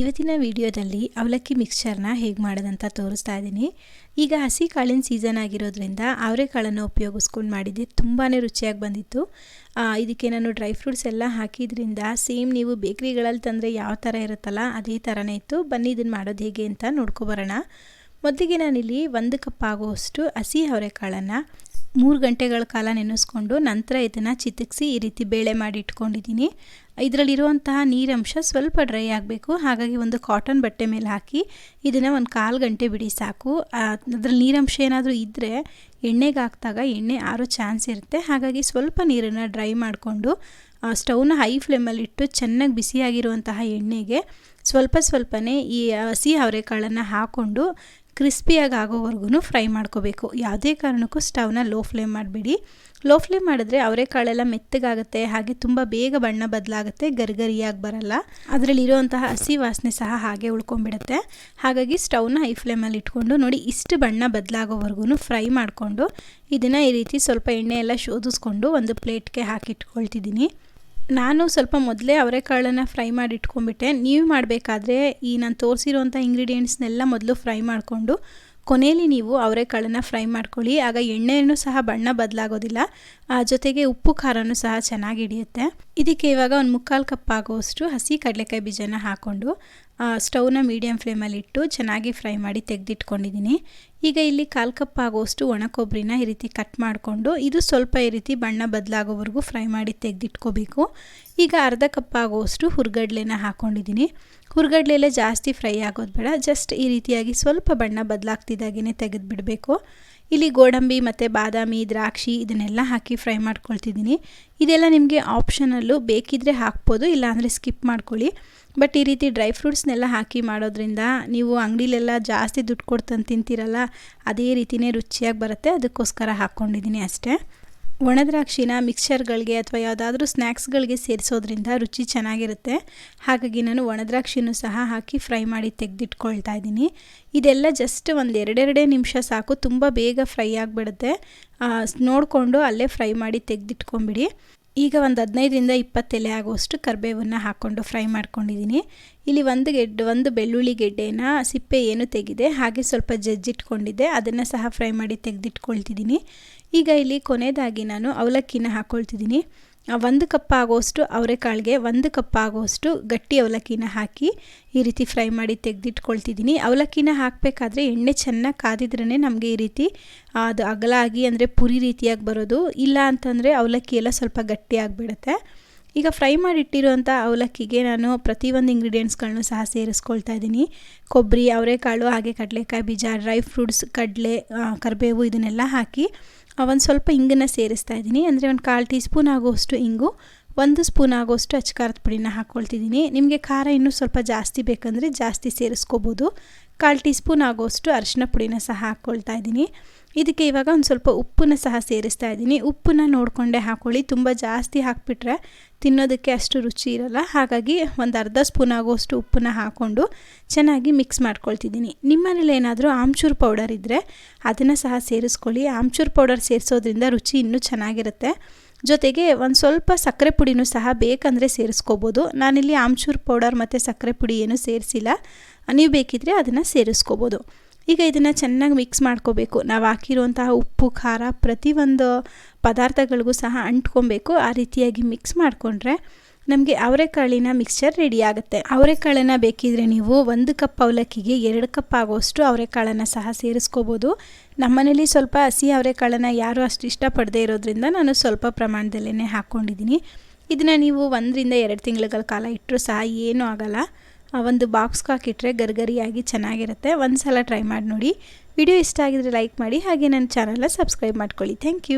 ಇವತ್ತಿನ ವಿಡಿಯೋದಲ್ಲಿ ಅವಲಕ್ಕಿ ಮಿಕ್ಸ್ಚರ್ನ ಹೇಗೆ ಮಾಡೋದಂತ ತೋರಿಸ್ತಾ ಇದ್ದೀನಿ. ಈಗ ಹಸಿ ಕಾಳಿನ ಸೀಸನ್ ಆಗಿರೋದ್ರಿಂದ ಅವರೆಕಾಳನ್ನು ಉಪಯೋಗಿಸ್ಕೊಂಡು ಮಾಡಿದ್ದೆ. ತುಂಬಾ ರುಚಿಯಾಗಿ ಬಂದಿತ್ತು. ಇದಕ್ಕೆ ನಾನು ಡ್ರೈ ಫ್ರೂಟ್ಸ್ ಎಲ್ಲ ಹಾಕಿದ್ರಿಂದ ಸೇಮ್ ನೀವು ಬೇಕ್ರಿಗಳಲ್ಲಿ ತಂದರೆ ಯಾವ ಥರ ಇರುತ್ತಲ್ಲ ಅದೇ ಥರನೇ ಇತ್ತು. ಬನ್ನಿ ಇದನ್ನು ಮಾಡೋದು ಹೇಗೆ ಅಂತ ನೋಡ್ಕೊಬರೋಣ. ಮೊದಲಿಗೆ ನಾನಿಲ್ಲಿ ಒಂದು ಕಪ್ ಆಗುವಷ್ಟು ಹಸಿ ಅವರೆಕಾಳನ್ನು ಮೂರು ಗಂಟೆಗಳ ಕಾಲ ನೆನೆಸ್ಕೊಂಡು ನಂತರ ಇದನ್ನು ಚಿತಕ್ಸಿ ಈ ರೀತಿ ಬೇಳೆ ಮಾಡಿ ಇಟ್ಕೊಂಡಿದ್ದೀನಿ. ಇದರಲ್ಲಿರುವಂತಹ ನೀರಂಶ ಸ್ವಲ್ಪ ಡ್ರೈ ಆಗಬೇಕು. ಹಾಗಾಗಿ ಒಂದು ಕಾಟನ್ ಬಟ್ಟೆ ಮೇಲೆ ಹಾಕಿ ಇದನ್ನು ಒಂದು ಕಾಲು ಗಂಟೆ ಬಿಡಿ ಸಾಕು. ಅದರಲ್ಲಿ ನೀರಂಶ ಏನಾದರೂ ಇದ್ದರೆ ಎಣ್ಣೆಗೆ ಹಾಕಿದಾಗ ಎಣ್ಣೆ ಆರೋ ಚಾನ್ಸ್ ಇರುತ್ತೆ. ಹಾಗಾಗಿ ಸ್ವಲ್ಪ ನೀರನ್ನು ಡ್ರೈ ಮಾಡಿಕೊಂಡು ಸ್ಟವ್ನ ಹೈ ಫ್ಲೇಮಲ್ಲಿ ಇಟ್ಟು ಚೆನ್ನಾಗಿ ಬಿಸಿಯಾಗಿರುವಂತಹ ಎಣ್ಣೆಗೆ ಸ್ವಲ್ಪ ಸ್ವಲ್ಪನೇ ಈ ಹಸಿ ಅವರೆಕಾಳನ್ನು ಹಾಕ್ಕೊಂಡು ಕ್ರಿಸ್ಪಿಯಾಗಿ ಆಗೋವರೆಗೂ ಫ್ರೈ ಮಾಡ್ಕೋಬೇಕು. ಯಾವುದೇ ಕಾರಣಕ್ಕೂ ಸ್ಟವ್ನ ಲೋ ಫ್ಲೇಮ್ ಮಾಡಬೇಡಿ. ಲೋ ಫ್ಲೇಮ್ ಮಾಡಿದ್ರೆ ಅವರೆಕಾಳೆಲ್ಲ ಮೆತ್ತಗಾಗುತ್ತೆ, ಹಾಗೆ ತುಂಬ ಬೇಗ ಬಣ್ಣ ಬದಲಾಗುತ್ತೆ, ಗರಿಗರಿಯಾಗಿ ಬರಲ್ಲ. ಅದರಲ್ಲಿರುವಂತಹ ಹಸಿ ವಾಸನೆ ಸಹ ಹಾಗೆ ಉಳ್ಕೊಂಡ್ಬಿಡುತ್ತೆ. ಹಾಗಾಗಿ ಸ್ಟವ್ನ ಹೈ ಫ್ಲೇಮಲ್ಲಿ ಇಟ್ಕೊಂಡು ನೋಡಿ ಇಷ್ಟು ಬಣ್ಣ ಬದಲಾಗೋವರೆಗೂ ಫ್ರೈ ಮಾಡಿಕೊಂಡು ಇದನ್ನು ಈ ರೀತಿ ಸ್ವಲ್ಪ ಎಣ್ಣೆ ಎಲ್ಲ ಶೋಧಿಸ್ಕೊಂಡು ಒಂದು ಪ್ಲೇಟ್ಗೆ ಹಾಕಿಟ್ಕೊಳ್ತಿದ್ದೀನಿ. ನಾನು ಸ್ವಲ್ಪ ಮೊದಲೇ ಅವರೆಕಾಳನ್ನು ಫ್ರೈ ಮಾಡಿ ಇಟ್ಕೊಂಡ್ಬಿಟ್ಟೆ. ನೀವು ಮಾಡಬೇಕಾದ್ರೆ ಈ ನಾನು ತೋರಿಸಿರುವಂಥ ಇಂಗ್ರೀಡಿಯೆಂಟ್ಸ್ನೆಲ್ಲ ಮೊದಲು ಫ್ರೈ ಮಾಡಿಕೊಂಡು ಕೊನೆಯಲ್ಲಿ ನೀವು ಅವರೆಕಾಳನ್ನು ಫ್ರೈ ಮಾಡ್ಕೊಳ್ಳಿ. ಆಗ ಎಣ್ಣೆಯನ್ನು ಸಹ ಬಣ್ಣ ಬದಲಾಗೋದಿಲ್ಲ. ಜೊತೆಗೆ ಉಪ್ಪು ಖಾರನೂ ಸಹ ಚೆನ್ನಾಗಿ ಹಿಡಿಯುತ್ತೆ. ಇದಕ್ಕೆ ಇವಾಗ ಒಂದು ಮುಕ್ಕಾಲು ಕಪ್ ಹಸಿ ಕಡಲೆಕಾಯಿ ಬೀಜನ ಹಾಕ್ಕೊಂಡು ಸ್ಟವ್ನ ಮೀಡಿಯಮ್ ಫ್ಲೇಮಲ್ಲಿ ಇಟ್ಟು ಚೆನ್ನಾಗಿ ಫ್ರೈ ಮಾಡಿ ತೆಗೆದಿಟ್ಕೊಂಡಿದ್ದೀನಿ. ಈಗ ಇಲ್ಲಿ ಕಾಲು ಕಪ್ ಆಗೋಷ್ಟು ಒಣ ಕೊಬ್ಬರಿನ ಈ ರೀತಿ ಕಟ್ ಮಾಡಿಕೊಂಡು ಇದು ಸ್ವಲ್ಪ ಈ ರೀತಿ ಬಣ್ಣ ಬದಲಾಗೋವರೆಗೂ ಫ್ರೈ ಮಾಡಿ ತೆಗೆದಿಟ್ಕೋಬೇಕು. ಈಗ ಅರ್ಧ ಕಪ್ ಆಗೋಷ್ಟು ಹುರ್ಗಡ್ಲೆನ ಹಾಕ್ಕೊಂಡಿದ್ದೀನಿ ಹುರ್ಗಡ್ಲೆಲ್ಲ ಜಾಸ್ತಿ ಫ್ರೈ ಆಗೋದು ಬೇಡ. ಜಸ್ಟ್ ಈ ರೀತಿಯಾಗಿ ಸ್ವಲ್ಪ ಬಣ್ಣ ಬದಲಾಗ್ತಿದ್ದಾಗೇ ತೆಗೆದುಬಿಡಬೇಕು ಇಲ್ಲಿ ಗೋಡಂಬಿ ಮತ್ತು ಬಾದಾಮಿ, ದ್ರಾಕ್ಷಿ ಇದನ್ನೆಲ್ಲ ಹಾಕಿ ಫ್ರೈ ಮಾಡ್ಕೊಳ್ತಿದ್ದೀನಿ. ಇದೆಲ್ಲ ನಿಮಗೆ ಆಪ್ಷನಲ್ಲೂ ಬೇಕಿದ್ದರೆ ಹಾಕ್ಬೋದು, ಇಲ್ಲಾಂದರೆ ಸ್ಕಿಪ್ ಮಾಡ್ಕೊಳ್ಳಿ. ಬಟ್ ಈ ರೀತಿ ಡ್ರೈ ಫ್ರೂಟ್ಸ್ನೆಲ್ಲ ಹಾಕಿ ಮಾಡೋದ್ರಿಂದ ನೀವು ಅಂಗಡಿಲೆಲ್ಲ ಜಾಸ್ತಿ ದುಡ್ಡು ಕೊಡ್ತಂದು ತಿಂತೀರಲ್ಲ, ಅದೇ ರೀತಿಯೇ ರುಚಿಯಾಗಿ ಬರುತ್ತೆ. ಅದಕ್ಕೋಸ್ಕರ ಹಾಕ್ಕೊಂಡಿದ್ದೀನಿ ಅಷ್ಟೇ. ಒಣ ಮಿಕ್ಸ್ಚರ್ಗಳಿಗೆ ಅಥವಾ ಯಾವುದಾದ್ರೂ ಸ್ನ್ಯಾಕ್ಸ್ಗಳಿಗೆ ಸೇರಿಸೋದ್ರಿಂದ ರುಚಿ ಚೆನ್ನಾಗಿರುತ್ತೆ. ಹಾಗಾಗಿ ನಾನು ಒಣದ್ರಾಕ್ಷಿನೂ ಸಹ ಹಾಕಿ ಫ್ರೈ ಮಾಡಿ ತೆಗೆದಿಟ್ಕೊಳ್ತಾ ಇದ್ದೀನಿ. ಇದೆಲ್ಲ ಜಸ್ಟ್ ಒಂದು ಎರಡೆರಡೇ ನಿಮಿಷ ಸಾಕು, ತುಂಬ ಬೇಗ ಫ್ರೈ ಆಗಿಬಿಡುತ್ತೆ. ನೋಡಿಕೊಂಡು ಅಲ್ಲೇ ಫ್ರೈ ಮಾಡಿ ತೆಗೆದಿಟ್ಕೊಂಬಿಡಿ. ಈಗ ಒಂದು ಹದಿನೈದರಿಂದ ಇಪ್ಪತ್ತು ಎಲೆ ಆಗುವಷ್ಟು ಕರಿಬೇವನ್ನು ಹಾಕ್ಕೊಂಡು ಫ್ರೈ ಮಾಡ್ಕೊಂಡಿದ್ದೀನಿ ಇಲ್ಲಿ ಒಂದು ಗೆಡ್ಡೆ, ಒಂದು ಬೆಳ್ಳುಳ್ಳಿ ಗೆಡ್ಡೆನ ಸಿಪ್ಪೆ ಏನು ತೆಗೆದೆ ಹಾಗೆ ಸ್ವಲ್ಪ ಜಜ್ಜಿಟ್ಕೊಂಡಿದ್ದೆ. ಅದನ್ನು ಸಹ ಫ್ರೈ ಮಾಡಿ ತೆಗೆದಿಟ್ಕೊಳ್ತಿದ್ದೀನಿ ಈಗ ಇಲ್ಲಿ ಕೊನೆಯದಾಗಿ ನಾನು ಅವಲಕ್ಕಿನ ಹಾಕ್ಕೊಳ್ತಿದ್ದೀನಿ ಒಂದು ಕಪ್ ಆಗೋಷ್ಟು ಅವರೆಕಾಳಿಗೆ ಒಂದು ಕಪ್ ಆಗೋಷ್ಟು ಗಟ್ಟಿ ಅವಲಕ್ಕಿನ ಹಾಕಿ ಈ ರೀತಿ ಫ್ರೈ ಮಾಡಿ ತೆಗೆದಿಟ್ಕೊಳ್ತಿದ್ದೀನಿ. ಅವಲಕ್ಕಿನ ಹಾಕಬೇಕಾದ್ರೆ ಎಣ್ಣೆ ಚೆನ್ನಾಗಿ ಕಾದಿದ್ರೇ ನಮಗೆ ಈ ರೀತಿ ಅದು ಅಗಲ ಆಗಿ ಅಂದರೆ ಪುರಿ ರೀತಿಯಾಗಿ ಬರೋದು. ಇಲ್ಲ ಅಂತಂದರೆ ಅವಲಕ್ಕಿ ಎಲ್ಲ ಸ್ವಲ್ಪ ಗಟ್ಟಿಯಾಗಿಬಿಡುತ್ತೆ ಈಗ ಫ್ರೈ ಮಾಡಿಟ್ಟಿರುವಂಥ ಅವಲಕ್ಕಿಗೆ ನಾನು ಪ್ರತಿಯೊಂದು ಇಂಗ್ರೀಡಿಯೆಂಟ್ಸ್ಗಳನ್ನೂ ಸಹ ಸೇರಿಸ್ಕೊಳ್ತಾ ಇದ್ದೀನಿ. ಕೊಬ್ಬರಿ, ಅವರೆಕಾಳು, ಹಾಗೆ ಕಡಲೆಕಾಯಿ, ಬೀಜ, ಡ್ರೈ ಫ್ರೂಟ್ಸ್, ಕಡಲೆ ಕರಿಬೇವು ಇದನ್ನೆಲ್ಲ ಹಾಕಿ ಒಂದು ಸ್ವಲ್ಪ ಇಂಗನ್ನು ಸೇರಿಸ್ತಾ ಇದ್ದೀನಿ. ಅಂದರೆ ಒಂದು ಕಾಲು ಟೀ ಸ್ಪೂನ್ ಆಗುವಷ್ಟು ಇಂಗು. ಒಂದು ಸ್ಪೂನ್ ಆಗೋಷ್ಟು ಅಚ್ಚಖಾರದ ಪುಡಿನ ಹಾಕ್ಕೊಳ್ತಿದ್ದೀನಿ ನಿಮಗೆ ಖಾರ ಇನ್ನೂ ಸ್ವಲ್ಪ ಜಾಸ್ತಿ ಬೇಕಂದರೆ ಜಾಸ್ತಿ ಸೇರಿಸ್ಕೋಬೋದು. ಕಾಲು ಟೀ ಸ್ಪೂನ್ ಆಗೋಷ್ಟು ಅರಿಶಿನ ಪುಡಿನ ಸಹ ಹಾಕ್ಕೊಳ್ತಾ ಇದ್ದೀನಿ. ಇದಕ್ಕೆ ಇವಾಗ ಒಂದು ಸ್ವಲ್ಪ ಉಪ್ಪನ್ನ ಸಹ ಸೇರಿಸ್ತಾ ಇದ್ದೀನಿ. ಉಪ್ಪನ್ನ ನೋಡಿಕೊಂಡೆ ಹಾಕ್ಕೊಳ್ಳಿ ತುಂಬ ಜಾಸ್ತಿ ಹಾಕಿಬಿಟ್ರೆ ತಿನ್ನೋದಕ್ಕೆ ಅಷ್ಟು ರುಚಿ ಇರಲ್ಲ. ಹಾಗಾಗಿ ಒಂದು ಅರ್ಧ ಸ್ಪೂನ್ ಆಗೋಷ್ಟು ಉಪ್ಪನ್ನ ಹಾಕ್ಕೊಂಡು ಚೆನ್ನಾಗಿ ಮಿಕ್ಸ್ ಮಾಡ್ಕೊಳ್ತಿದ್ದೀನಿ. ನಿಮ್ಮನೇಲಿ ಏನಾದರೂ ಆಮ್ಚೂರು ಪೌಡರ್ ಇದ್ದರೆ ಅದನ್ನು ಸಹ ಸೇರಿಸ್ಕೊಳ್ಳಿ. ಆಮ್ಚೂರು ಪೌಡರ್ ಸೇರಿಸೋದ್ರಿಂದ ರುಚಿ ಇನ್ನೂ ಚೆನ್ನಾಗಿರುತ್ತೆ. ಜೊತೆಗೆ ಒಂದು ಸ್ವಲ್ಪ ಸಕ್ಕರೆ ಪುಡಿನೂ ಸಹ ಬೇಕಂದರೆ ಸೇರಿಸ್ಕೋಬೋದು. ನಾನಿಲ್ಲಿ ಆಮ್ಚೂರ್ ಪೌಡರ್ ಮತ್ತು ಸಕ್ಕರೆ ಪುಡಿ ಏನೂ ಸೇರಿಸಿಲ್ಲ. ನೀವು ಬೇಕಿದ್ದರೆ ಅದನ್ನು ಸೇರಿಸ್ಕೋಬೋದು. ಈಗ ಇದನ್ನು ಚೆನ್ನಾಗಿ ಮಿಕ್ಸ್ ಮಾಡ್ಕೋಬೇಕು. ನಾವು ಹಾಕಿರುವಂತಹ ಉಪ್ಪು, ಖಾರ ಪ್ರತಿಯೊಂದು ಪದಾರ್ಥಗಳಿಗೂ ಸಹ ಅಂಟ್ಕೊಬೇಕು. ಆ ರೀತಿಯಾಗಿ ಮಿಕ್ಸ್ ಮಾಡಿಕೊಂಡ್ರೆ ನಮಗೆ ಅವರೆಕಾಳಿನ ಮಿಕ್ಸ್ಚರ್ ರೆಡಿ ಆಗುತ್ತೆ. ಅವರೆಕಾಳನ್ನು ಬೇಕಿದ್ರೆ ನೀವು ಒಂದು ಕಪ್ ಅವಲಕ್ಕಿಗೆ ಎರಡು ಕಪ್ ಆಗೋಷ್ಟು ಅವರೆಕಾಳನ್ನು ಸಹ ಸೇರಿಸ್ಕೋಬೋದು. ನಮ್ಮನೇಲಿ ಸ್ವಲ್ಪ ಹಸಿ ಅವರೆಕಾಳನ್ನು ಯಾರು ಅಷ್ಟು ಇಷ್ಟಪಡದೇ ಇರೋದ್ರಿಂದ ನಾನು ಸ್ವಲ್ಪ ಪ್ರಮಾಣದಲ್ಲೇ ಹಾಕ್ಕೊಂಡಿದ್ದೀನಿ. ಇದನ್ನು ನೀವು ಒಂದರಿಂದ ಎರಡು ತಿಂಗಳ ಕಾಲ ಇಟ್ಟರೂ ಸಹ ಏನೂ ಆಗಲ್ಲ. ಒಂದು ಬಾಕ್ಸ್ಗೆ ಹಾಕಿಟ್ರೆ ಗರ್ಗರಿಯಾಗಿ ಚೆನ್ನಾಗಿರುತ್ತೆ. ಒಂದು ಸಲ ಟ್ರೈ ಮಾಡಿ ನೋಡಿ ವಿಡಿಯೋ ಇಷ್ಟ ಆಗಿದ್ರೆ ಲೈಕ್ ಮಾಡಿ ಹಾಗೆ ನನ್ನ ಚಾನಲ್ನ ಸಬ್ಸ್ಕ್ರೈಬ್ ಮಾಡ್ಕೊಳ್ಳಿ. Thank you